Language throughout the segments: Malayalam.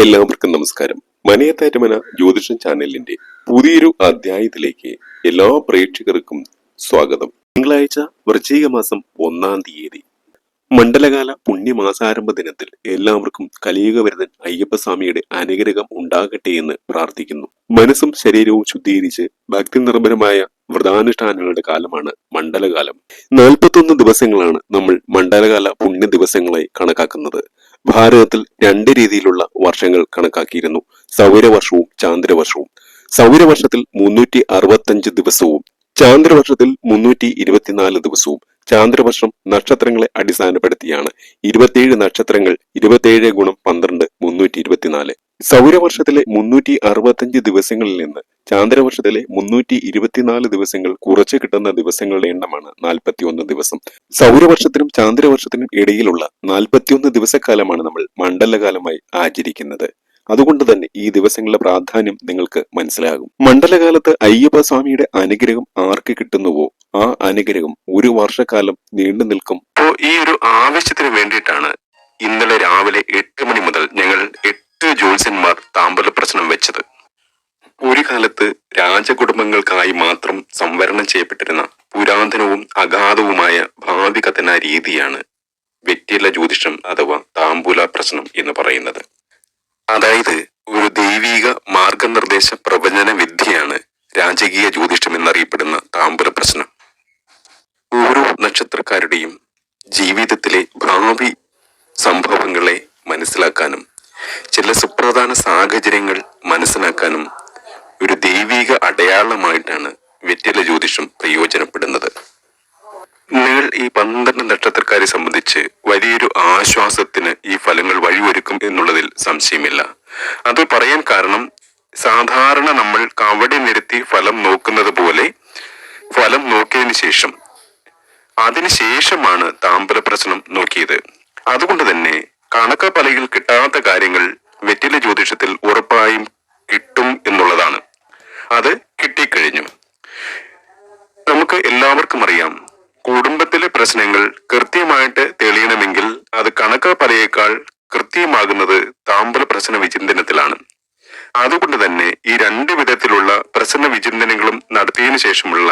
എല്ലാവർക്കും നമസ്കാരം. മനയത്താറ്റമന ജ്യോതിഷം ചാനലിന്റെ പുതിയൊരു അധ്യായത്തിലേക്ക് എല്ലാ പ്രേക്ഷകർക്കും സ്വാഗതം. തിങ്കളാഴ്ച വൃശ്ചിക മാസം ഒന്നാം തീയതി. മണ്ഡലകാല പുണ്യമാസാരംഭ ദിനത്തിൽ എല്ലാവർക്കും കലിയുഗവരുതൻ അയ്യപ്പസ്വാമിയുടെ അനുഗ്രഹം ഉണ്ടാകട്ടെ എന്ന് പ്രാർത്ഥിക്കുന്നു. മനസ്സും ശരീരവും ശുദ്ധീകരിച്ച് ഭക്തി നിർഭരമായ വ്രതാനുഷ്ഠാനങ്ങളുടെ കാലമാണ് മണ്ഡലകാലം. നാൽപ്പത്തൊന്ന് ദിവസങ്ങളാണ് നമ്മൾ മണ്ഡലകാല പുണ്യ ദിവസങ്ങളായി കണക്കാക്കുന്നത്. ഭാരതത്തിൽ രണ്ട് രീതിയിലുള്ള വർഷങ്ങൾ കണക്കാക്കിയിരുന്നു. സൗരവർഷവും ചാന്ദ്രവർഷവും. സൗരവർഷത്തിൽ മുന്നൂറ്റി അറുപത്തഞ്ച് ദിവസവും ചാന്ദ്രവർഷത്തിൽ മുന്നൂറ്റി ഇരുപത്തിനാല് ദിവസവും ചാന്ദ്രവർഷം നക്ഷത്രങ്ങളെ അടിസ്ഥാനപ്പെടുത്തിയാണ്. ഇരുപത്തിയേഴ് നക്ഷത്രങ്ങൾ ഇരുപത്തിയേഴ് ഗുണം പന്ത്രണ്ട് മുന്നൂറ്റി ഇരുപത്തിനാല് സൗരവർഷത്തിലെ മുന്നൂറ്റി അറുപത്തഞ്ച് ദിവസങ്ങളിൽ നിന്ന് ചാന്ദ്രവർഷത്തിലെ മുന്നൂറ്റി ഇരുപത്തിനാല് ദിവസങ്ങൾ കുറച്ചു കിട്ടുന്ന ദിവസങ്ങളുടെ എണ്ണമാണ് നാൽപ്പത്തിയൊന്ന് ദിവസം. സൗരവർഷത്തിനും ചാന്ദ്രവർഷത്തിനും ഇടയിലുള്ള നാൽപ്പത്തിയൊന്ന് ദിവസക്കാലമാണ് നമ്മൾ മണ്ഡലകാലമായി ആചരിക്കുന്നത്. അതുകൊണ്ട് തന്നെ ഈ ദിവസങ്ങളുടെ പ്രാധാന്യം നിങ്ങൾക്ക് മനസ്സിലാകും. മണ്ഡലകാലത്ത് അയ്യപ്പ സ്വാമിയുടെ അനുഗ്രഹം ആർക്ക് കിട്ടുന്നുവോ ആ അനുഗ്രഹം ഒരു വർഷക്കാലം നീണ്ടു നിൽക്കും. അപ്പോ ഈ ഒരു ആവശ്യത്തിന് വേണ്ടിയിട്ടാണ് ഇന്നലെ രാവിലെ എട്ട് മണി മുതൽ ഞങ്ങൾ എട്ട് ജ്യോത്സ്യന്മാർ താമ്പല പ്രശ്നം വെച്ചത്. ഒരു കാലത്ത് രാജകുടുംബങ്ങൾക്കായി മാത്രം സംവരണം ചെയ്യപ്പെട്ടിരുന്ന പുരാതനവും അഗാധവുമായ ഭാവി കഥന രീതിയാണ് വെറ്റില ജ്യോതിഷം അഥവാ താമ്പൂല പ്രശ്നം എന്ന് പറയുന്നത്. അതായത് ഒരു ദൈവീക മാർഗനിർദ്ദേശ പ്രവചന വിദ്യയാണ് രാജകീയ ജ്യോതിഷം എന്നറിയപ്പെടുന്ന താമ്പൂല പ്രശ്നം. ഓരോ നക്ഷത്രക്കാരുടെയും ജീവിതത്തിലെ ഭാവി സംഭവങ്ങളെ മനസ്സിലാക്കാനും ചില സുപ്രധാന സാഹചര്യങ്ങൾ മനസ്സിലാക്കാനും ഒരു ദൈവീക അടയാളമായിട്ടാണ് വെറ്റില ജ്യോതിഷം പ്രയോജനപ്പെടുന്നത്. നിങ്ങൾ ഈ പന്ത്രണ്ട് നക്ഷത്രക്കാരെ സംബന്ധിച്ച് വലിയൊരു ആശ്വാസത്തിന് ഈ ഫലങ്ങൾ വഴിയൊരുക്കും എന്നുള്ളതിൽ സംശയമില്ല. അത് പറയാൻ കാരണം സാധാരണ നമ്മൾ കവടി നിരത്തി ഫലം നോക്കുന്നത് പോലെ ഫലം നോക്കിയതിനു ശേഷം അതിനുശേഷമാണ് താമ്പല പ്രശ്നം നോക്കിയത്. അതുകൊണ്ട് തന്നെ കണക്ക പലയിൽ കിട്ടാത്ത കാര്യങ്ങൾ വെറ്റില ജ്യോതിഷത്തിൽ ഉറപ്പായും കിട്ടും എന്നുള്ളതാണ്. അത് കിട്ടിക്കഴിഞ്ഞു. നമുക്ക് എല്ലാവർക്കും അറിയാം കുടുംബത്തിലെ പ്രശ്നങ്ങൾ കൃത്യമായിട്ട് തെളിയണമെങ്കിൽ അത് കണക്ക് പറയേക്കാൾ കൃത്യമാകുന്നത് താമ്പല പ്രശ്ന വിചിന്തനത്തിലാണ്. അതുകൊണ്ട് തന്നെ ഈ രണ്ട് വിധത്തിലുള്ള പ്രശ്ന വിചിന്തനങ്ങളും നടത്തിയതിനു ശേഷമുള്ള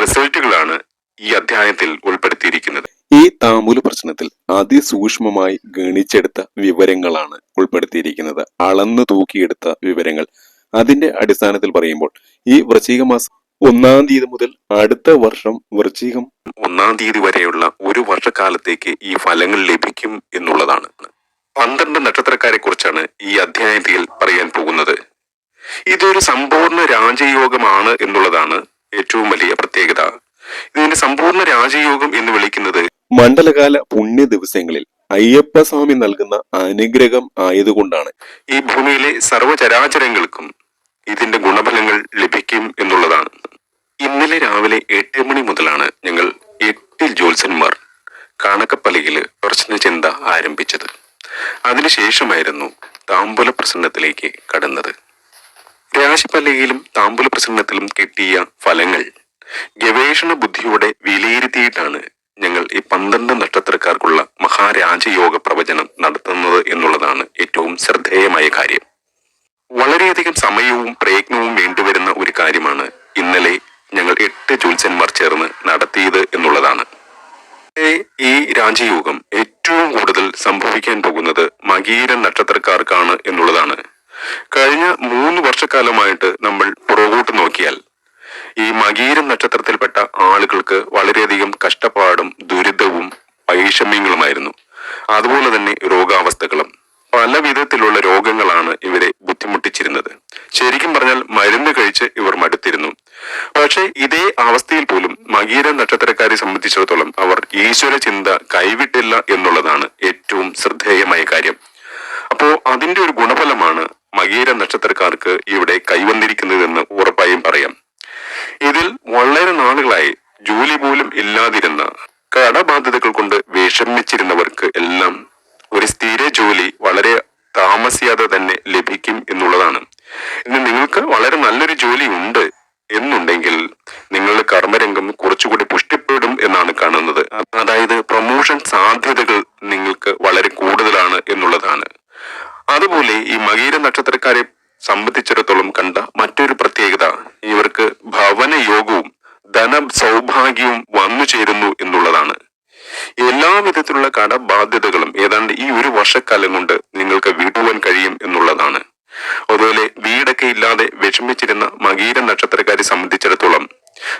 റിസൾട്ടുകളാണ് ഈ അധ്യായത്തിൽ ഉൾപ്പെടുത്തിയിരിക്കുന്നത്. ഈ താമൂല പ്രശ്നത്തിൽ അതിസൂക്ഷ്മമായി ഗണിച്ചെടുത്ത വിവരങ്ങളാണ് ഉൾപ്പെടുത്തിയിരിക്കുന്നത്. അളന്നു തൂക്കിയെടുത്ത വിവരങ്ങൾ. അതിന്റെ അടിസ്ഥാനത്തിൽ പറയുമ്പോൾ ഈ വൃശ്ചിക മാസം ഒന്നാം തീയതി മുതൽ അടുത്ത വർഷം വൃശ്ചികം. ഒന്നാം തീയതി വരെയുള്ള ഒരു വർഷക്കാലത്തേക്ക് ഈ ഫലങ്ങൾ ലഭിക്കും എന്നുള്ളതാണ്. പന്ത്രണ്ട് നക്ഷത്രക്കാരെ കുറിച്ചാണ് ഈ അധ്യായത്തിൽ പറയാൻ പോകുന്നത്. ഇതൊരു സമ്പൂർണ രാജയോഗമാണ് എന്നുള്ളതാണ് ഏറ്റവും വലിയ പ്രത്യേകത. ഇതിന്റെ സമ്പൂർണ രാജയോഗം എന്ന് വിളിക്കുന്നത് മണ്ഡലകാല പുണ്യ ദിവസങ്ങളിൽ അയ്യപ്പ സ്വാമി നൽകുന്ന അനുഗ്രഹം ആയതുകൊണ്ടാണ്. ഈ ഭൂമിയിലെ സർവചരാചരങ്ങൾക്കും ഇതിന്റെ ഗുണഫലങ്ങൾ ലഭിക്കും എന്നുള്ളതാണ്. ഇന്നലെ രാവിലെ എട്ട് മണി മുതലാണ് ഞങ്ങൾ എട്ട് ജ്യോത്സന്മാർ പ്രശ്ന ചിന്ത ആരംഭിച്ചത്. അതിനുശേഷമായിരുന്നു താമ്പൂല പ്രസന്നത്തിലേക്ക് കടന്നത്. രാശിപ്പലകയിലും താമ്പൂല പ്രസന്നത്തിലും കിട്ടിയ ഫലങ്ങൾ ഗവേഷണ ബുദ്ധിയോടെ വിലയിരുത്തിയിട്ടാണ് ഞങ്ങൾ ഈ പന്ത്രണ്ട് നക്ഷത്രക്കാർക്കുള്ള മഹാരാജയോഗ പ്രവചനം നടത്തുന്നത് എന്നുള്ളതാണ് ഏറ്റവും ശ്രദ്ധേയമായ കാര്യം. വളരെയധികം സമയവും പ്രയത്നവും വേണ്ടിവരുന്ന ഒരു കാര്യമാണ് ഇന്നലെ ഞങ്ങൾ എട്ട് ജ്യോത്സ്യന്മാർ ചേർന്ന് നടത്തിയത് എന്നുള്ളതാണ്. ഈ രാജയോഗം ഏറ്റവും കൂടുതൽ സംഭവിക്കാൻ പോകുന്നത് മകീര നക്ഷത്രക്കാർക്കാണ് എന്നുള്ളതാണ്. കഴിഞ്ഞ മൂന്ന് വർഷക്കാലമായിട്ട് നമ്മൾ പുറകോട്ട് നോക്കിയാൽ ഈ മകീര നക്ഷത്രത്തിൽപ്പെട്ട ആളുകൾക്ക് വളരെയധികം കഷ്ടപ്പാടും ദുരിതവും വൈഷമ്യങ്ങളുമായിരുന്നു അതുപോലെ തന്നെ രോഗാവസ്ഥകളും. പല വിധത്തിലുള്ള രോഗങ്ങളാണ് ഇവരെ ബുദ്ധിമുട്ടിച്ചിരുന്നത്. ശരിക്കും പറഞ്ഞാൽ മരുന്ന് കഴിച്ച് ഇവർ മടുത്തിരുന്നു. പക്ഷേ ഇതേ അവസ്ഥയിൽ പോലും മകീര നക്ഷത്രക്കാരെ സംബന്ധിച്ചിടത്തോളം അവർ ഈശ്വര ചിന്ത കൈവിട്ടില്ല എന്നുള്ളതാണ് ഏറ്റവും ശ്രദ്ധേയമായ കാര്യം. അപ്പോ അതിന്റെ ഒരു ഗുണഫലമാണ് മകീര നക്ഷത്രക്കാർക്ക് ഇവിടെ കൈവന്നിരിക്കുന്നതെന്ന് ഉറപ്പായും പറയാം. ഇതിൽ വളരെ നാളുകളായി ജോലി പോലും ഇല്ലാതിരുന്ന കടബാധ്യതകൾ കൊണ്ട് വിഷമിച്ചിരുന്നവർക്ക് എല്ലാം ഒരു സ്ഥിര ജോലി വളരെ താമസിയാതെ തന്നെ ലഭിക്കും എന്നുള്ളതാണ്. ഇന്ന് നിങ്ങൾക്ക് വളരെ നല്ലൊരു ജോലി ഉണ്ട് എന്നുണ്ടെങ്കിൽ നിങ്ങളുടെ കർമ്മരംഗം കുറച്ചുകൂടി പുഷ്ടിപ്പെടും എന്നാണ് കാണുന്നത്. അതായത് പ്രൊമോഷൻ സാധ്യതകൾ നിങ്ങൾക്ക് വളരെ കൂടുതലാണ് എന്നുള്ളതാണ്. അതുപോലെ ഈ മകീര നക്ഷത്രക്കാരെ സംബന്ധിച്ചിടത്തോളം കണ്ട മറ്റൊരു പ്രത്യേകത ഇവർക്ക് ഭവന യോഗവും ധന സൗഭാഗ്യവും വന്നു ചേരുന്നു എന്നുള്ളതാണ്. എല്ലാ വിധത്തിലുള്ള കടബാധ്യതകളും ഏതാണ്ട് ഈ ഒരു വർഷക്കാലം കൊണ്ട് നിങ്ങൾക്ക് വീട്ടുവാൻ കഴിയും എന്നുള്ളതാണ്. അതുപോലെ വീടൊക്കെ ഇല്ലാതെ വിഷമിച്ചിരുന്ന മകീര നക്ഷത്രക്കാരെ സംബന്ധിച്ചിടത്തോളം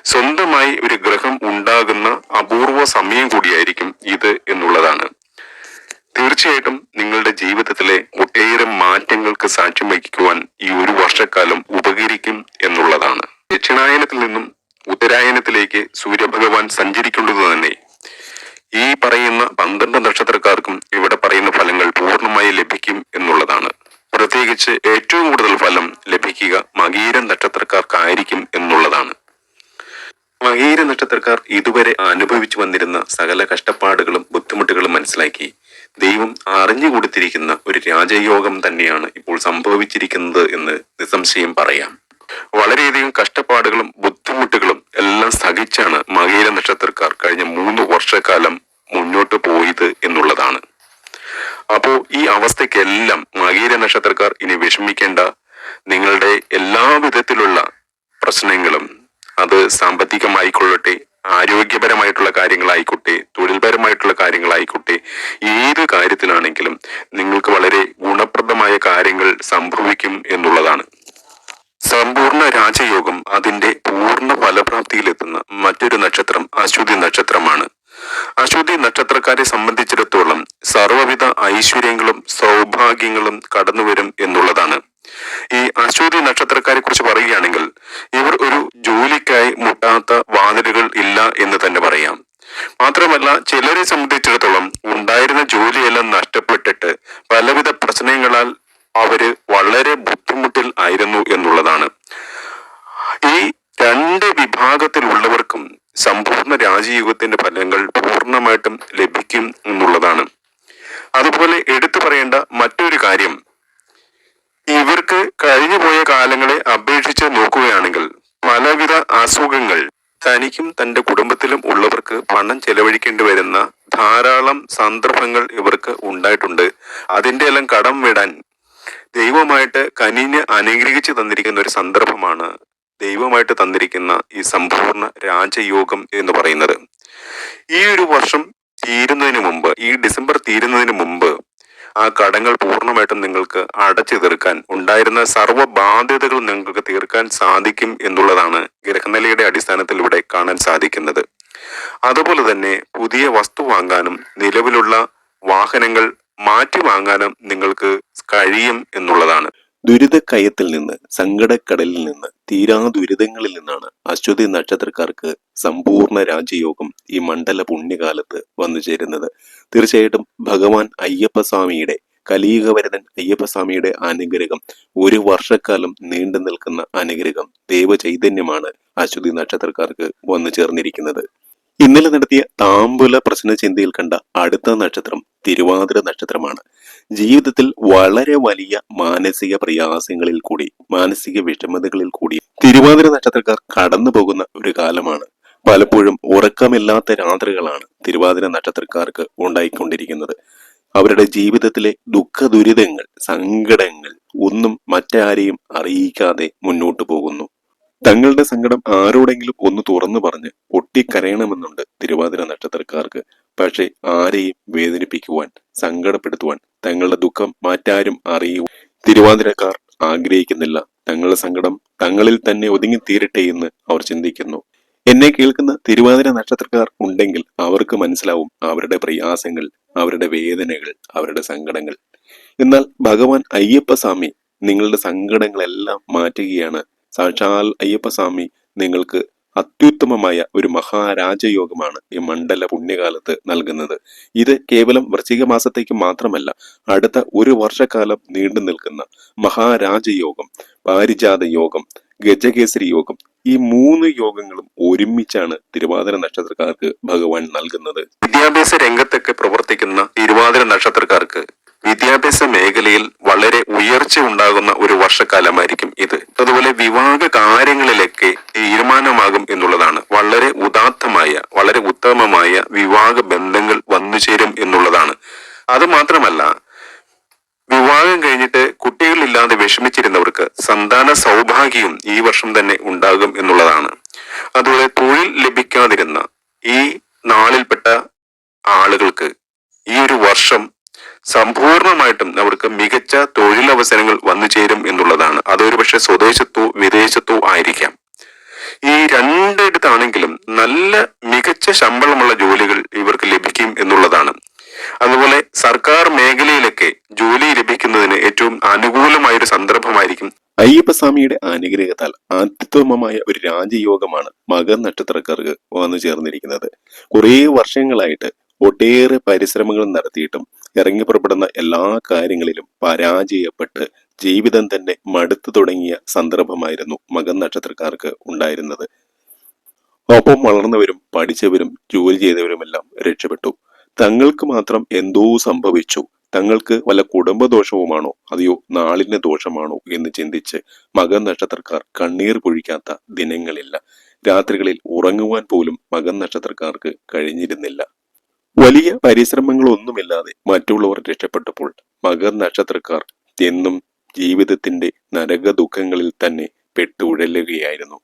സ്വന്തമായി ഒരു ഗ്രഹം ഉണ്ടാകുന്ന അപൂർവ സമയം കൂടിയായിരിക്കും ഇത് എന്നുള്ളതാണ്. തീർച്ചയായിട്ടും നിങ്ങളുടെ ജീവിതത്തിലെ ഒട്ടേറെ മാറ്റങ്ങൾക്ക് സാക്ഷ്യം വഹിക്കുവാൻ ഈ ഒരു വർഷക്കാലം ഉപകരിക്കും എന്നുള്ളതാണ്. ദക്ഷിണായനത്തിൽ നിന്നും ഉത്തരായനത്തിലേക്ക് സൂര്യഭഗവാൻ സഞ്ചരിക്കുന്നത് തന്നെ ഈ പറയുന്ന പന്ത്രണ്ട് നക്ഷത്രക്കാർക്കും ഇവിടെ പറയുന്ന ഫലങ്ങൾ പൂർണമായി ലഭിക്കും എന്നുള്ളതാണ് പ്രത്യേകിച്ച് ഏറ്റവും കൂടുതൽ ഫലം ലഭിക്കുക മകീര നക്ഷത്രക്കാർക്കായിരിക്കും എന്നുള്ളതാണ് മകീര നക്ഷത്രക്കാർ ഇതുവരെ അനുഭവിച്ചു വന്നിരുന്ന സകല കഷ്ടപ്പാടുകളും ബുദ്ധിമുട്ടുകളും മനസ്സിലാക്കി. ദൈവം അറിഞ്ഞു കൊടുത്തിരിക്കുന്ന ഒരു രാജയോഗം തന്നെയാണ് ഇപ്പോൾ സംഭവിച്ചിരിക്കുന്നത് എന്ന് നിസ്സംശയം പറയാം. വളരെയധികം കഷ്ടപ്പാടുകളും ബുദ്ധിമുട്ടുകളും എല്ലാം സഹിച്ചാണ് മകീര നക്ഷത്രക്കാർ കഴിഞ്ഞ മൂന്ന് വർഷക്കാലം മുന്നോട്ട് പോയത് എന്നുള്ളതാണ്. അപ്പോ ഈ അവസ്ഥയ്ക്കെല്ലാം മകീര നക്ഷത്രക്കാർ ഇനി വിഷമിക്കേണ്ട. നിങ്ങളുടെ എല്ലാ വിധത്തിലുള്ള പ്രശ്നങ്ങളും അത് സാമ്പത്തികമായിക്കൊള്ളട്ടെ ആരോഗ്യപരമായിട്ടുള്ള കാര്യങ്ങളായിക്കോട്ടെ തൊഴിൽപരമായിട്ടുള്ള കാര്യങ്ങളായിക്കോട്ടെ ഏത് കാര്യത്തിലാണെങ്കിലും നിങ്ങൾക്ക് വളരെ ഗുണപ്രദമായ കാര്യങ്ങൾ സംഭവിക്കും എന്നുള്ളതാണ്. സമ്പൂർണ രാജയോഗം അതിന്റെ പൂർണ ഫലപ്രാപ്തിയിലെത്തുന്ന മറ്റൊരു നക്ഷത്രം അശ്വതി നക്ഷത്രമാണ്. അശ്വതി നക്ഷത്രക്കാരെ സംബന്ധിച്ചിടത്തോളം സർവവിധ ഐശ്വര്യങ്ങളും സൗഭാഗ്യങ്ങളും കടന്നുവരും എന്നുള്ളതാണ്. ഈ അശ്വതി നക്ഷത്രക്കാരെ കുറിച്ച് പറയുകയാണെങ്കിൽ ഇവർ ഒരു ജോലിക്കായി മുട്ടാത്ത വാതിലുകൾ ഇല്ല എന്ന് തന്നെ പറയാം. മാത്രമല്ല ചിലരെ സംബന്ധിച്ചിടത്തോളം ഉണ്ടായിരുന്ന ജോലിയെല്ലാം നഷ്ടപ്പെട്ടിട്ട് പലവിധ പ്രശ്നങ്ങളാൽ അവർ വളരെ ബുദ്ധിമുട്ടിൽ ആയിരുന്നു എന്നുള്ളതാണ്. ഈ രണ്ട് വിഭാഗത്തിലുള്ളവർക്കും സമ്പൂർണ രാജയുഗത്തിന്റെ ഫലങ്ങൾ പൂർണമായിട്ടും ലഭിക്കും എന്നുള്ളതാണ്. അതുപോലെ എടുത്തു പറയേണ്ട മറ്റൊരു കാര്യം ഇവർക്ക് കഴിഞ്ഞുപോയ കാലങ്ങളെ അപേക്ഷിച്ച് നോക്കുകയാണെങ്കിൽ പലവിധ അസുഖങ്ങൾ. തനിക്കും തന്റെ കുടുംബത്തിലും ഉള്ളവർക്ക് പണം ചെലവഴിക്കേണ്ടി വരുന്ന ധാരാളം സന്ദർഭങ്ങൾ ഇവർക്ക് ഉണ്ടായിട്ടുണ്ട്. അതിന്റെ എല്ലാം കടം വിടാൻ ദൈവമായിട്ട് കനിഞ്ഞ് അനുഗ്രഹിച്ച് തന്നിരിക്കുന്ന ഒരു സന്ദർഭമാണ് ദൈവമായിട്ട് തന്നിരിക്കുന്ന ഈ സമ്പൂർണ രാജയോഗം എന്ന് പറയുന്നത്. ഈ ഒരു വർഷം തീരുന്നതിന് മുമ്പ് ഈ ഡിസംബർ തീരുന്നതിന് മുമ്പ് ആ കടങ്ങൾ പൂർണമായിട്ടും നിങ്ങൾക്ക് അടച്ചു തീർക്കാൻ ഉണ്ടായിരുന്ന സർവ ബാധ്യതകൾ നിങ്ങൾക്ക് തീർക്കാൻ സാധിക്കും എന്നുള്ളതാണ് ഗ്രഹനിലയുടെ അടിസ്ഥാനത്തിൽ ഇവിടെ കാണാൻ സാധിക്കുന്നത്. അതുപോലെ തന്നെ പുതിയ വസ്തു വാങ്ങാനും നിലവിലുള്ള വാഹനങ്ങൾ മാറ്റി വാങ്ങാനും നിങ്ങൾക്ക് കഴിയും എന്നുള്ളതാണ്. ദുരിതക്കയത്തിൽ നിന്ന് സങ്കടക്കടലിൽ നിന്ന് തീരാ ദുരിതങ്ങളിൽ നിന്നാണ് അശ്വതി നക്ഷത്രക്കാർക്ക് സമ്പൂർണ രാജയോഗം ഈ മണ്ഡല പുണ്യകാലത്ത് വന്നു ചേരുന്നത്. തീർച്ചയായിട്ടും ഭഗവാൻ അയ്യപ്പസ്വാമിയുടെ കലീകവരതൻ അയ്യപ്പസ്വാമിയുടെ അനുഗ്രഹം ഒരു വർഷക്കാലം നീണ്ടു നിൽക്കുന്ന അനുഗ്രഹം ദൈവചൈതന്യമാണ് അശ്വതി നക്ഷത്രക്കാർക്ക് വന്നു ചേർന്നിരിക്കുന്നത്. ഇന്നലെ നടത്തിയ താമ്പുല പ്രശ്ന ചിന്തയിൽ കണ്ട അടുത്ത നക്ഷത്രം തിരുവാതിര നക്ഷത്രമാണ്. ജീവിതത്തിൽ വളരെ വലിയ മാനസിക പ്രയാസങ്ങളിൽ കൂടി മാനസിക വിഷമതകളിൽ കൂടി തിരുവാതിര നക്ഷത്രക്കാർ കടന്നു പോകുന്ന ഒരു കാലമാണ്. പലപ്പോഴും ഉറക്കമില്ലാത്ത രാത്രികളാണ് തിരുവാതിര നക്ഷത്രക്കാർക്ക് ഉണ്ടായിക്കൊണ്ടിരിക്കുന്നത്. അവരുടെ ജീവിതത്തിലെ ദുഃഖ ദുരിതങ്ങൾ സങ്കടങ്ങൾ ഒന്നും മറ്റാരെയും അറിയിക്കാതെ മുന്നോട്ടു പോകുന്നു. തങ്ങളുടെ സങ്കടം ആരോടെങ്കിലും ഒന്ന് തുറന്നു പറഞ്ഞ് പൊട്ടിക്കരയണമെന്നുണ്ട് തിരുവാതിര നക്ഷത്രക്കാർക്ക്. പക്ഷേ ആരെയും വേദനിപ്പിക്കുവാൻ സങ്കടപ്പെടുത്തുവാൻ തങ്ങളുടെ ദുഃഖം മാറ്റാരും അറിയൂ. തിരുവാതിരക്കാർ ആഗ്രഹിക്കുന്നില്ല. തങ്ങളുടെ സങ്കടം തങ്ങളിൽ തന്നെ ഒതുങ്ങി തീരട്ടെ എന്ന് അവർ ചിന്തിക്കുന്നു. എന്നെ കേൾക്കുന്ന തിരുവാതിര നക്ഷത്രക്കാർ ഉണ്ടെങ്കിൽ അവർക്ക് മനസ്സിലാവും അവരുടെ പ്രയാസങ്ങൾ അവരുടെ വേദനകൾ അവരുടെ സങ്കടങ്ങൾ. എന്നാൽ ഭഗവാൻ അയ്യപ്പസ്വാമി നിങ്ങളുടെ സങ്കടങ്ങളെല്ലാം മാറ്റുകയാണ് സാക്ഷാൽ അയ്യപ്പസ്വാമി നിങ്ങൾക്ക് അത്യുത്തമമായ ഒരു മഹാരാജയോഗമാണ് ഈ മണ്ഡല പുണ്യകാലത്ത് നൽകുന്നത്. ഇത് കേവലം വൃശ്ചിക മാസത്തേക്ക് മാത്രമല്ല അടുത്ത ഒരു വർഷക്കാലം നീണ്ടു നിൽക്കുന്ന മഹാരാജയോഗം പാരിജാത യോഗം ഗജകേസരി യോഗം ഈ മൂന്ന് യോഗങ്ങളും ഒരുമിച്ചാണ് തിരുവാതിര നക്ഷത്രക്കാർക്ക് ഭഗവാൻ നൽകുന്നത്. വിദ്യാഭ്യാസ രംഗത്തൊക്കെ പ്രവർത്തിക്കുന്ന തിരുവാതിര നക്ഷത്രക്കാർക്ക് വിദ്യാഭ്യാസ മേഖലയിൽ വളരെ ഉയർച്ച ഉണ്ടാകുന്ന ഒരു വർഷക്കാലമായിരിക്കും ഇത്. അതുപോലെ വിവാഹ കാര്യങ്ങളിലൊക്കെ തീരുമാനമാകും എന്നുള്ളതാണ്. വളരെ ഉദാത്തമായ വളരെ ഉത്തമമായ വിവാഹ ബന്ധങ്ങൾ വന്നു ചേരും എന്നുള്ളതാണ്. അത് മാത്രമല്ല വിവാഹ കഴിഞ്ഞിട്ട് കുട്ടികളില്ലാതെ വിഷമിച്ചിരുന്നവർക്ക് സന്താന സൗഭാഗ്യവും ഈ വർഷം തന്നെ ഉണ്ടാകും എന്നുള്ളതാണ്. അതുപോലെ തൊഴിൽ ലഭിക്കാതിരുന്ന ഈ നാളിൽപ്പെട്ട ആളുകൾക്ക് ഈ ഒരു വർഷം സമ്പൂർണമായിട്ടും അവർക്ക് മികച്ച തൊഴിലവസരങ്ങൾ വന്നു ചേരും എന്നുള്ളതാണ്. അതൊരു പക്ഷെ സ്വദേശത്തോ വിദേശത്തോ ആയിരിക്കാം. ഈ രണ്ടിടത്താണെങ്കിലും നല്ല മികച്ച ശമ്പളമുള്ള ജോലികൾ ഇവർക്ക് ലഭിക്കും എന്നുള്ളതാണ്. അതുപോലെ സർക്കാർ മേഖലയിലൊക്കെ ജോലി ലഭിക്കുന്നതിന് ഏറ്റവും അനുകൂലമായ ഒരു സന്ദർഭമായിരിക്കും. അയ്യപ്പസ്വാമിയുടെ അനുഗ്രഹത്താൽ അത്യുത്തമമായ ഒരു രാജയോഗമാണ് മകർ നക്ഷത്രക്കാർക്ക് വന്നു ചേർന്നിരിക്കുന്നത്. കുറേ വർഷങ്ങളായിട്ട് ഒട്ടേറെ പരിശ്രമങ്ങൾ നടത്തിയിട്ടും ഇറങ്ങി പുറപ്പെടുന്ന എല്ലാ കാര്യങ്ങളിലും പരാജയപ്പെട്ട് ജീവിതം തന്നെ മടുത്തു തുടങ്ങിയ സന്ദർഭമായിരുന്നു മകൻ നക്ഷത്രക്കാർക്ക് ഉണ്ടായിരുന്നത്. ഒപ്പം വളർന്നവരും പഠിച്ചവരും ജോലി ചെയ്തവരുമെല്ലാം രക്ഷപ്പെട്ടു. തങ്ങൾക്ക് മാത്രം എന്തോ സംഭവിച്ചു. തങ്ങൾക്ക് വല്ല കുടുംബദോഷവുമാണോ? അതെയോ നാളിന്റെ ദോഷമാണോ എന്ന് ചിന്തിച്ച് മകൻ നക്ഷത്രക്കാർ കണ്ണീർ പൊഴിക്കാത്ത ദിനങ്ങളില്ല. രാത്രികളിൽ ഉറങ്ങുവാൻ പോലും മകൻ നക്ഷത്രക്കാർക്ക് കഴിഞ്ഞിരുന്നില്ല. വലിയ പരിശ്രമങ്ങളൊന്നുമില്ലാതെ മറ്റുള്ളവർ രക്ഷപ്പെട്ടപ്പോൾ മകർ നക്ഷത്രക്കാർ എന്നും ജീവിതത്തിന്റെ നരക ദുഃഖങ്ങളിൽ തന്നെ പെട്ടുഴലുകയായിരുന്നു.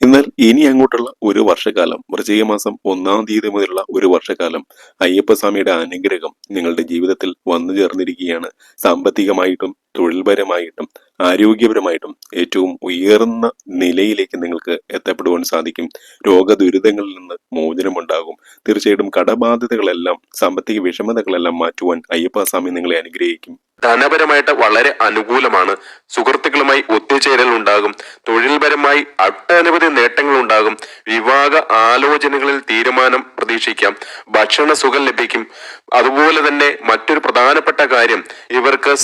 എന്നാൽ ഇനി അങ്ങോട്ടുള്ള ഒരു വർഷകാലം വൃശ്ചികമാസം ഒന്നാം തീയതി മുതലുള്ള ഒരു വർഷകാലം അയ്യപ്പസ്വാമിയുടെ അനുഗ്രഹം നിങ്ങളുടെ ജീവിതത്തിൽ വന്നു ചേർന്നിരിക്കുകയാണ് സാമ്പത്തികമായിട്ടും തൊഴിൽപരമായിട്ടും ആരോഗ്യപരമായിട്ടും ഏറ്റവും ഉയർന്ന നിലയിലേക്ക് നിങ്ങൾക്ക് എത്തപ്പെടുവാൻ സാധിക്കും. രോഗദുരിതങ്ങളിൽ നിന്ന് മോചനമുണ്ടാകും. തീർച്ചയായിട്ടും കടബാധ്യതകളെല്ലാം സാമ്പത്തിക വിഷമതകളെല്ലാം മാറ്റുവാൻ അയ്യപ്പസ്വാമി നിങ്ങളെ അനുഗ്രഹിക്കും. ധനപരമായിട്ട് വളരെ അനുകൂലമാണ്. സുഹൃത്തുക്കളുമായി ഒത്തുചേരൽ ഉണ്ടാകും തൊഴിൽപരമായി ഒട്ടനവധി നേട്ടങ്ങൾ ഉണ്ടാകും വിവാഹ ആലോചനകളിൽ തീരുമാനം പ്രതീക്ഷിക്കാം. ഭക്ഷണ സുഖം ലഭിക്കും. അതുപോലെ തന്നെ മറ്റൊരു പ്രധാനപ്പെട്ട കാര്യം ഇവർക്ക്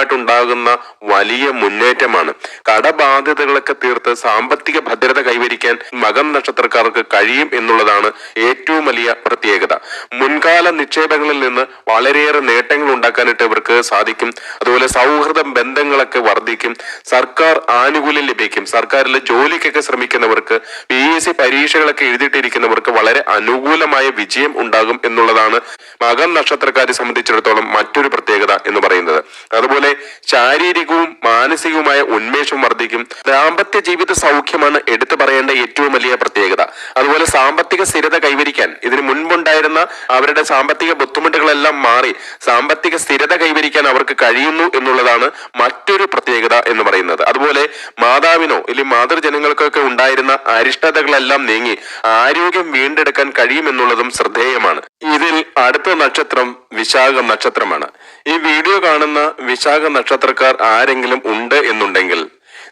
സാമ്പത്തികമായിട്ടുണ്ടാകുന്ന വലിയ മുന്നേറ്റമാണ്. കടബാധ്യതകളൊക്കെ തീർത്ത് സാമ്പത്തിക ഭദ്രത കൈവരിക്കാൻ മകം നക്ഷത്രക്കാർക്ക് കഴിയും എന്നുള്ളതാണ് ഏറ്റവും വലിയ പ്രത്യേകത. മുൻകാല നിക്ഷേപങ്ങളിൽ നിന്ന് വളരെയേറെ നേട്ടങ്ങൾ ഉണ്ടാക്കാനായിട്ട് ഇവർക്ക് സാധിക്കും. അതുപോലെ സൗഹൃദ ബന്ധങ്ങളൊക്കെ വർദ്ധിക്കും. സർക്കാർ ആനുകൂല്യം ലഭിക്കും. സർക്കാരിലെ ജോലിക്കൊക്കെ ശ്രമിക്കുന്നവർക്ക് പി എസ് സി പരീക്ഷകളൊക്കെ എഴുതിയിട്ടിരിക്കുന്നവർക്ക് വളരെ അനുകൂലമായ വിജയം ഉണ്ടാകും എന്നുള്ളതാണ് മകം നക്ഷത്രക്കാരെ സംബന്ധിച്ചിടത്തോളം മറ്റൊരു പ്രത്യേകത എന്ന് പറയുന്നത്. അതുപോലെ ശാരീരികവും മാനസികവുമായ ഉന്മേഷം വർദ്ധിക്കും. ദാമ്പത്യ ജീവിത സൗഖ്യമാണ് എടുത്തു പറയേണ്ട ഏറ്റവും വലിയ പ്രത്യേകത. അതുപോലെ സാമ്പത്തിക സ്ഥിരത കൈവരിക്കാൻ ഇതിന് മുൻപുണ്ടായിരുന്ന അവരുടെ സാമ്പത്തിക ബുദ്ധിമുട്ടുകളെല്ലാം മാറി സാമ്പത്തിക സ്ഥിരത കൈവരിക്കാൻ അവർക്ക് കഴിയുന്നു എന്നുള്ളതാണ് മറ്റൊരു പ്രത്യേകത എന്ന് പറയുന്നത്. അതുപോലെ മാതാവിനോ അല്ലെങ്കിൽ മാതൃജനങ്ങൾക്കൊക്കെ ഉണ്ടായിരുന്ന അരിഷ്ടതകളെല്ലാം നീങ്ങി ആരോഗ്യം വീണ്ടെടുക്കാൻ കഴിയുമെന്നുള്ളതും ശ്രദ്ധേയമാണ്. ഇതിൽ അടുത്ത നക്ഷത്രം വിശാഖ നക്ഷത്രമാണ്. ഈ വീഡിയോ കാണുന്ന വിശാഖ നക്ഷത്രക്കാർ ആരെങ്കിലും ഉണ്ട് എന്നുണ്ടെങ്കിൽ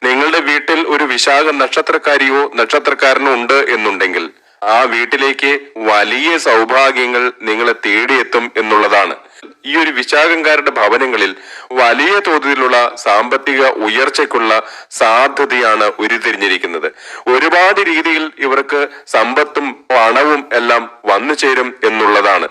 നിങ്ങളുടെ വീട്ടിൽ ഒരു വിശാഖ നക്ഷത്രക്കാരിയോ നക്ഷത്രക്കാരനോ ഉണ്ട് എന്നുണ്ടെങ്കിൽ ആ വീട്ടിലേക്ക് വലിയ സൗഭാഗ്യങ്ങൾ നിങ്ങളെ തേടിയെത്തും എന്നുള്ളതാണ്. ഈ ഒരു വിശാഖംകാരുടെ ഭവനങ്ങളിൽ വലിയ തോതിലുള്ള സാമ്പത്തിക ഉയർച്ചയ്ക്കുള്ള സാധ്യതയാണ് ഉരുത്തിരിഞ്ഞിരിക്കുന്നത്. ഒരുപാട് രീതിയിൽ ഇവർക്ക് സമ്പത്തും പണവും എല്ലാം വന്നു ചേരും എന്നുള്ളതാണ്.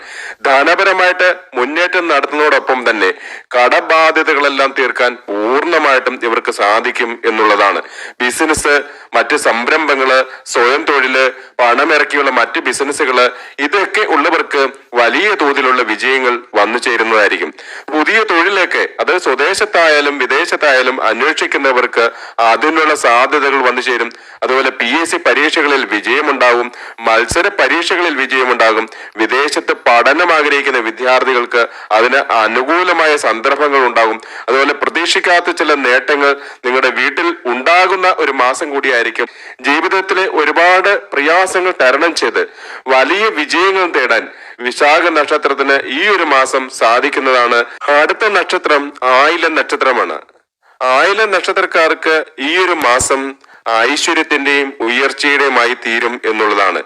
ധനപരമായിട്ട് മുന്നേറ്റം നടത്തുന്നതോടൊപ്പം തന്നെ കടബാധ്യതകളെല്ലാം തീർക്കാൻ പൂർണമായിട്ടും ഇവർക്ക് സാധിക്കും എന്നുള്ളതാണ്. ബിസിനസ് മറ്റ് സംരംഭങ്ങൾ സ്വയം തൊഴിൽ പണമിറക്കിയുള്ള മറ്റ് ബിസിനസ്സുകൾ ഇതൊക്കെ ഉള്ളവർക്ക് വലിയ തോതിലുള്ള വിജയങ്ങൾ വന്നു ചേരുന്നതായിരിക്കും. പുതിയ തൊഴിലൊക്കെ അത് സ്വദേശത്തായാലും വിദേശത്തായാലും അന്വേഷിക്കുന്നവർക്ക് അതിനുള്ള സാധ്യതകൾ വന്നു ചേരും. അതുപോലെ പി എസ് സി പരീക്ഷകളിൽ വിജയമുണ്ടാകും മത്സര പരീക്ഷകളിൽ വിജയമുണ്ടാകും. വിദേശത്ത് പഠനം ആഗ്രഹിക്കുന്ന വിദ്യാർത്ഥികൾക്ക് അതിന് അനുകൂലമായ സന്ദർഭങ്ങൾ ഉണ്ടാകും. അതുപോലെ പ്രതീക്ഷിക്കാത്ത ചില നേട്ടങ്ങൾ നിങ്ങളുടെ വീട്ടിൽ ഉണ്ടാകുന്ന ഒരു മാസം കൂടിയായിരിക്കും ജീവിതത്തിലെ ഒരുപാട് പ്രയാസങ്ങൾ തരണം ചെയ്ത് വലിയ വിജയങ്ങൾ തേടാൻ വിശാഖ നക്ഷത്രത്തിന് ഈ ഒരു മാസം സാധിക്കുന്നതാണ്. അടുത്ത നക്ഷത്രം ആയില നക്ഷത്രമാണ്. ആയില നക്ഷത്രക്കാർക്ക് ഈ ഒരു മാസം ഐശ്വര്യത്തിന്റെയും ഉയർച്ചയുടെയുമായി തീരും എന്നുള്ളതാണ്.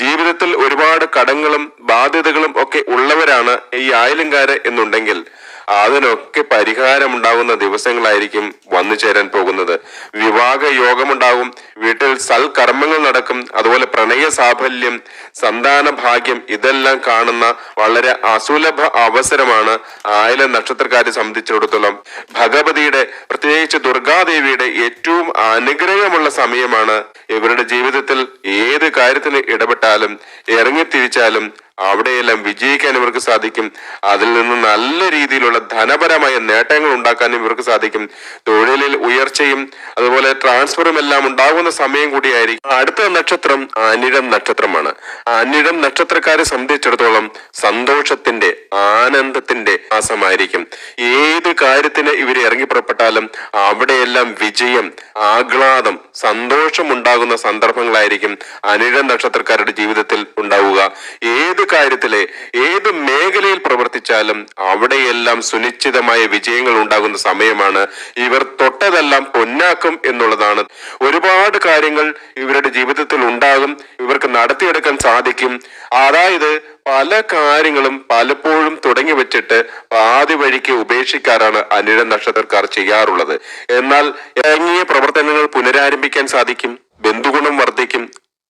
ജീവിതത്തിൽ ഒരുപാട് കടങ്ങളും ബാധ്യതകളും ഒക്കെ ഉള്ളവരാണ് ഈ ആയിലങ്കാര് എന്നുണ്ടെങ്കിൽ അതിനൊക്കെ പരിഹാരം ഉണ്ടാകുന്ന ദിവസങ്ങളായിരിക്കും വന്നു ചേരാൻ പോകുന്നത്. വിവാഹ യോഗമുണ്ടാകും. വീട്ടിൽ സൽകർമ്മങ്ങൾ നടക്കും. അതുപോലെ പ്രണയ സാഫല്യം സന്താന ഭാഗ്യം ഇതെല്ലാം കാണുന്ന വളരെ അസുലഭ അവസരമാണ് ആയില നക്ഷത്രക്കാരെ സംബന്ധിച്ചിടത്തോളം. ഭഗവതിയുടെ പ്രത്യേകിച്ച് ദുർഗാദേവിയുടെ ഏറ്റവും അനുഗ്രഹമുള്ള സമയമാണ്. ഇവരുടെ ജീവിതത്തിൽ ഏത് കാര്യത്തിന് ഇടപെട്ടാലും ഇറങ്ങിത്തിരിച്ചാലും അവിടെയെല്ലാം വിജയിക്കാൻ ഇവർക്ക് സാധിക്കും. അതിൽ നിന്ന് നല്ല രീതിയിലുള്ള ധനപരമായ നേട്ടങ്ങൾ ഉണ്ടാക്കാനും ഇവർക്ക് സാധിക്കും. തൊഴിലിൽ ഉയർച്ചയും അതുപോലെ ട്രാൻസ്ഫറും എല്ലാം ഉണ്ടാകുന്ന സമയം കൂടിയായിരിക്കും. അടുത്ത നക്ഷത്രം അനിഴം നക്ഷത്രമാണ്. അനിഴം നക്ഷത്രക്കാരെ സംബന്ധിച്ചിടത്തോളം സന്തോഷത്തിന്റെ ആനന്ദത്തിന്റെ മാസമായിരിക്കും. ഏത് കാര്യത്തിന് ഇവർ ഇറങ്ങി പുറപ്പെട്ടാലും അവിടെയെല്ലാം വിജയം ആഹ്ലാദം സന്തോഷം ഉണ്ടാകുന്ന സന്ദർഭങ്ങളായിരിക്കും അനിഴം നക്ഷത്രക്കാരുടെ ജീവിതത്തിൽ ഉണ്ടാവുക. ഏത് കാര്യത്തിലെ ഏത് മേഖലയിൽ പ്രവർത്തിച്ചാലും അവിടെയെല്ലാം സുനിശ്ചിതമായ വിജയങ്ങൾ ഉണ്ടാകുന്ന സമയമാണ് ഇവർ തൊട്ടതെല്ലാം പൊന്നാക്കും എന്നുള്ളതാണ്. ഒരുപാട് കാര്യങ്ങൾ ഇവരുടെ ജീവിതത്തിൽ ഉണ്ടാകും ഇവർക്ക് നടത്തിയെടുക്കാൻ സാധിക്കും. അതായത് പല കാര്യങ്ങളും പലപ്പോഴും തുടങ്ങി വെച്ചിട്ട് പാതി വഴിക്ക് ഉപേക്ഷിക്കാറാണ് അനിഴ നക്ഷത്രക്കാർ ചെയ്യാറുള്ളത്. എന്നാൽ ഇറങ്ങിയ പ്രവർത്തനങ്ങൾ പുനരാരംഭിക്കാൻ സാധിക്കും ബന്ധുഗുണം വർദ്ധിക്കും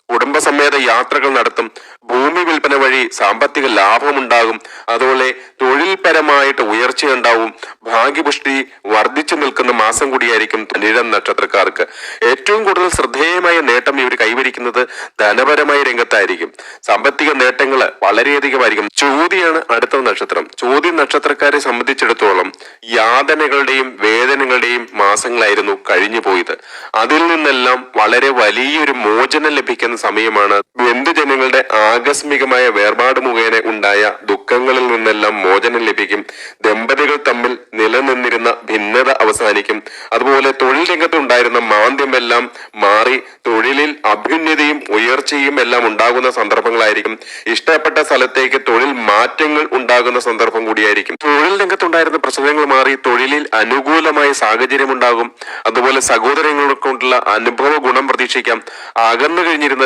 കുടുംബസമേത യാത്രകൾ നടത്തും. ഭൂമി വിൽപ്പന വഴി സാമ്പത്തിക ലാഭമുണ്ടാകും. അതുപോലെ തൊഴിൽപരമായിട്ട് ഉയർച്ചയുണ്ടാവും. ഭാഗ്യപുഷ്ടി വർദ്ധിച്ചു നിൽക്കുന്ന മാസം കൂടിയായിരിക്കും നിഴം നക്ഷത്രക്കാർക്ക്. ഏറ്റവും കൂടുതൽ ശ്രദ്ധേയമായ നേട്ടം ഇവർ കൈവരിക്കുന്നത് ധനപരമായ രംഗത്തായിരിക്കും. സാമ്പത്തിക നേട്ടങ്ങൾ വളരെയധികമായിരിക്കും ചോതിയാണ് അടുത്ത നക്ഷത്രം. ചോതി നക്ഷത്രക്കാരെ സംബന്ധിച്ചിടത്തോളം യാതനകളുടെയും വേദനകളുടെയും മാസങ്ങളായിരുന്നു കഴിഞ്ഞു പോയത് അതിൽ നിന്നെല്ലാം വളരെ വലിയൊരു മോചനം ലഭിക്കുന്ന സമയമാണ്. ബന്ധുജനങ്ങളുടെ ആകസ്മികമായ വേർപാട് മുഖേന ഉണ്ടായ ദുഃഖങ്ങളിൽ നിന്നെല്ലാം മോചനം ലഭിക്കും. ദമ്പതികൾ തമ്മിൽ നിലനിന്നിരുന്ന ഭിന്നത അവസാനിക്കും. അതുപോലെ തൊഴിൽ രംഗത്ത് ഉണ്ടായിരുന്ന മാന്ദ്യമെല്ലാം മാറി തൊഴിലിൽ അഭ്യുന്നതയും ഉയർച്ചയും എല്ലാം ഉണ്ടാകുന്ന സന്ദർഭങ്ങളായിരിക്കും. ഇഷ്ടപ്പെട്ട സ്ഥലത്തേക്ക് തൊഴിൽ മാറ്റങ്ങൾ ഉണ്ടാകുന്ന സന്ദർഭം കൂടിയായിരിക്കും. തൊഴിൽ രംഗത്തുണ്ടായിരുന്ന പ്രശ്നങ്ങൾ മാറി തൊഴിലിൽ അനുകൂലമായ സാഹചര്യം ഉണ്ടാകും. അതുപോലെ സഹോദരങ്ങളെ കൊണ്ടുള്ള അനുഭവ ഗുണം പ്രതീക്ഷിക്കാം. അകന്നു കഴിഞ്ഞിരുന്ന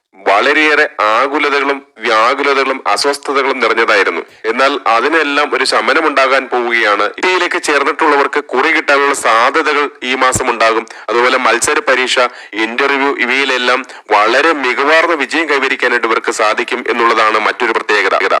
വളരെയേറെ ആകുലതകളും വ്യാകുലതകളും അസ്വസ്ഥതകളും നിറഞ്ഞതായിരുന്നു. എന്നാൽ അതിനെല്ലാം ഒരു ശമനമുണ്ടാകാൻ പോവുകയാണ്. ഇന്ത്യയിലേക്ക് ചേർന്നിട്ടുള്ളവർക്ക് കുറി കിട്ടാനുള്ള സാധ്യതകൾ ഈ മാസം ഉണ്ടാകും. അതുപോലെ മത്സര പരീക്ഷ ഇന്റർവ്യൂ ഇവയിലെല്ലാം വളരെ മികവാർന്ന വിജയം കൈവരിക്കാനായിട്ട് ഇവർക്ക് സാധിക്കും എന്നുള്ളതാണ് മറ്റൊരു പ്രത്യേകത.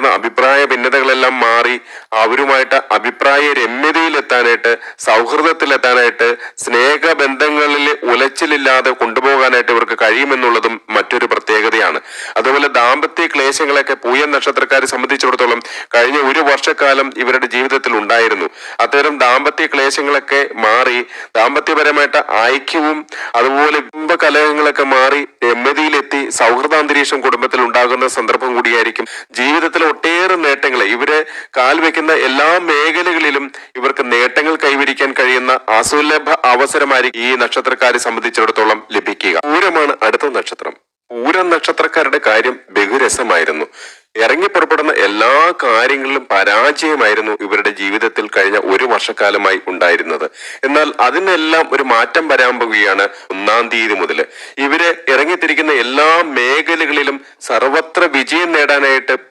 അഭിപ്രായ ഭിന്നതകളെല്ലാം മാറി അവരുമായിട്ട് അഭിപ്രായ രമ്യതയിലെത്താനായിട്ട് സൗഹൃദത്തിലെത്താനായിട്ട് സ്നേഹബന്ധങ്ങളിൽ ഉലച്ചിലില്ലാതെ കൊണ്ടുപോകാനായിട്ട് ഇവർക്ക് കഴിയുമെന്നുള്ളതും മറ്റൊരു പ്രത്യേകതയാണ്. അതുപോലെ ദാമ്പത്യ ക്ലേശങ്ങളൊക്കെ പൂയൻ നക്ഷത്രക്കാരെ സംബന്ധിച്ചിടത്തോളം കഴിഞ്ഞ ഒരു വർഷക്കാലം ഇവരുടെ ജീവിതത്തിൽ ഉണ്ടായിരുന്നു. അത്തരം ദാമ്പത്യ ക്ലേശങ്ങളൊക്കെ മാറി ദാമ്പത്യപരമായിട്ട് ഐക്യവും അതുപോലെ കുടുംബ കലഹങ്ങളൊക്കെ മാറി രമ്യതയിലെത്തി സൗഹൃദാന്തരീക്ഷം കുടുംബത്തിൽ ഉണ്ടാകുന്ന സന്ദർഭം കൂടിയായിരിക്കും ജീവിതത്തിലെ ഒട്ടേറെ നേട്ടങ്ങൾ ഇവർ കാൽവെക്കുന്ന എല്ലാ മേഖലകളിലും ഇവർക്ക് നേട്ടങ്ങൾ കൈവരിക്കാൻ കഴിയുന്ന അസുലഭ അവസരമായിരിക്കും ഈ നക്ഷത്രക്കാരെ സംബന്ധിച്ചിടത്തോളം ലഭിക്കുക. പൂരമാണ് അടുത്ത നക്ഷത്രം. പൂരം നക്ഷത്രക്കാരുടെ കാര്യം ബഹുരസമായിരുന്നു. ഇറങ്ങി പുറപ്പെടുന്ന എല്ലാ കാര്യങ്ങളിലും പരാജയമായിരുന്നു ഇവരുടെ ജീവിതത്തിൽ കഴിഞ്ഞ ഒരു വർഷക്കാലമായി ഉണ്ടായിരുന്നത്. എന്നാൽ അതിനെല്ലാം ഒരു മാറ്റം വരാൻ പോവുകയാണ് ഒന്നാം തീയതി മുതൽ. ഇവർ ഇറങ്ങിത്തിരിക്കുന്ന എല്ലാ മേഖലകളിലും സർവത്ര വിജയം നേടാനായിട്ട്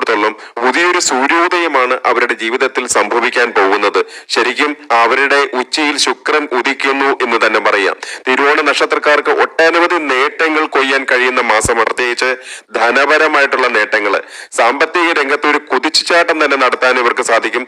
സംബന്ധിച്ചിടത്തോളം പുതിയൊരു സൂര്യോദയമാണ് അവരുടെ ജീവിതത്തിൽ സംഭവിക്കാൻ പോകുന്നത്. ശരിക്കും അവരുടെ ഉച്ചയിൽ ശുക്രൻ ഉദിക്കുന്നു എന്ന് തന്നെ പറയാം. തിരുവോണ നക്ഷത്രക്കാർക്ക് ഒട്ടനവധി നേട്ടങ്ങൾ കൊയ്യാൻ കഴിയുന്ന മാസമാണ് പ്രത്യേകിച്ച് ധനപരമായിട്ടുള്ള നേട്ടങ്ങൾ സാമ്പത്തിക രംഗത്ത് ഒരു കുതിച്ചുചാട്ടം തന്നെ നടത്താൻ ഇവർക്ക് സാധിക്കും.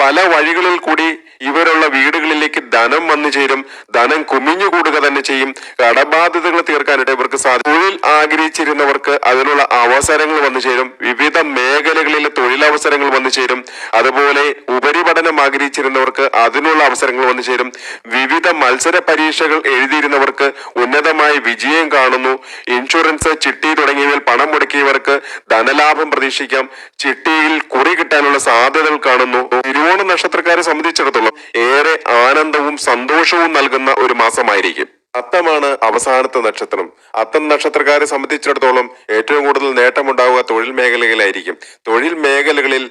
പല വഴികളിൽ കൂടി ഇവരുള്ള വീടുകളിലേക്ക് ധനം വന്നു ചേരും. ധനം കുമിഞ്ഞുകൂടുക തന്നെ ചെയ്യും. കടബാധ്യതകൾ തീർക്കാനായിട്ട് ഇവർക്ക് സാധിക്കും തൊഴിൽ ആഗ്രഹിച്ചിരുന്നവർക്ക് അതിനുള്ള അവസരങ്ങൾ വന്നു ചേരും. വിവിധ മേഖലകളിലെ തൊഴിലവസരങ്ങൾ വന്നു ചേരും. അതുപോലെ ഉപരിപഠനം ആഗ്രഹിച്ചിരുന്നവർക്ക് അതിനുള്ള അവസരങ്ങൾ വന്നു ചേരും. വിവിധ മത്സര പരീക്ഷകൾ എഴുതിയിരുന്നവർക്ക് ഉന്നതമായ വിജയം കാണുന്നു. ഇൻഷുറൻസ് ചിട്ടി തുടങ്ങിയവയിൽ പണം മുടക്കിയവർക്ക് ധനലാഭം പ്രതീക്ഷിക്കാം. ചിട്ടിയിൽ കുറി കിട്ടാനുള്ള സാധ്യതകൾ കാണുന്നു. തിരുവോണ നക്ഷത്രക്കാരെ സംബന്ധിച്ചിടത്തോളം ഏറെ ആനന്ദവും സന്തോഷവും നൽകുന്ന ഒരു മാസമായിരിക്കും. അത്തമാണ് അവസാനത്തെ നക്ഷത്രം. അത്തം നക്ഷത്രക്കാരെ സംബന്ധിച്ചിടത്തോളം ഏറ്റവും കൂടുതൽ നേട്ടമുണ്ടാവുക തൊഴിൽ മേഖലകളിലായിരിക്കും. തൊഴിൽ മേഖലകളിൽ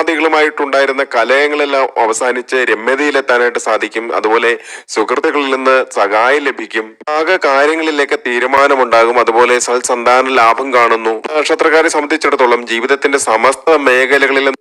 ബന്ധുമിത്രാദികളുമായിട്ടുണ്ടായിരുന്ന കലയങ്ങളെല്ലാം അവസാനിച്ച് രമ്യതയിലെത്താനായിട്ട് സാധിക്കും. അതുപോലെ സുഹൃത്തുക്കളിൽ നിന്ന് സഹായം ലഭിക്കും. ആകെ കാര്യങ്ങളിലേക്ക് തീരുമാനമുണ്ടാകും. അതുപോലെ സൽസന്താന ലാഭം കാണുന്നു. നക്ഷത്രക്കാരെ സംബന്ധിച്ചിടത്തോളം ജീവിതത്തിന്റെ സമസ്ത മേഖലകളിലും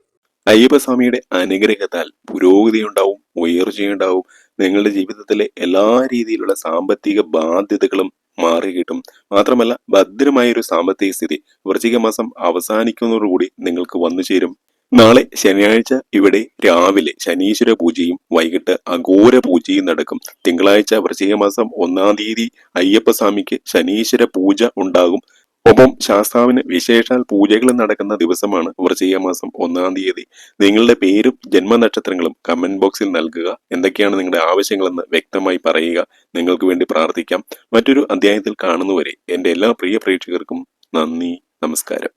അയ്യപ്പസ്വാമിയുടെ അനുഗ്രഹത്താൽ പുരോഗതിയുണ്ടാവും ഉയർച്ചയുണ്ടാവും. നിങ്ങളുടെ ജീവിതത്തിലെ എല്ലാ രീതിയിലുള്ള സാമ്പത്തിക ബാധ്യതകളും മാറി കിട്ടും മാത്രമല്ല ഭദ്രമായ ഒരു സാമ്പത്തിക സ്ഥിതി വൃശ്ചിക മാസം അവസാനിക്കുന്നതോടുകൂടി നിങ്ങൾക്ക് വന്നു ചേരും നാളെ ശനിയാഴ്ച ഇവിടെ രാവിലെ ശനീശ്വര പൂജയും വൈകിട്ട് അഘോര പൂജയും നടക്കും. തിങ്കളാഴ്ച വൃശ്ചിക മാസം ഒന്നാം തീയതി അയ്യപ്പസ്വാമിക്ക് ശനീശ്വര പൂജ ഉണ്ടാകും. ഒപ്പം ശാസ്താവിന് വിശേഷാൽ പൂജകൾ നടക്കുന്ന ദിവസമാണ് വൃശ്ചിക മാസം ഒന്നാം തീയതി. നിങ്ങളുടെ പേരും ജന്മനക്ഷത്രങ്ങളും കമന്റ് ബോക്സിൽ നൽകുക. എന്തൊക്കെയാണ് നിങ്ങളുടെ ആവശ്യങ്ങളെന്ന് വ്യക്തമായി പറയുക. നിങ്ങൾക്ക് വേണ്ടി പ്രാർത്ഥിക്കാം. മറ്റൊരു അധ്യായത്തിൽ കാണുന്നവരെ എന്റെ എല്ലാ പ്രിയ പ്രേക്ഷകർക്കും നന്ദി. നമസ്കാരം.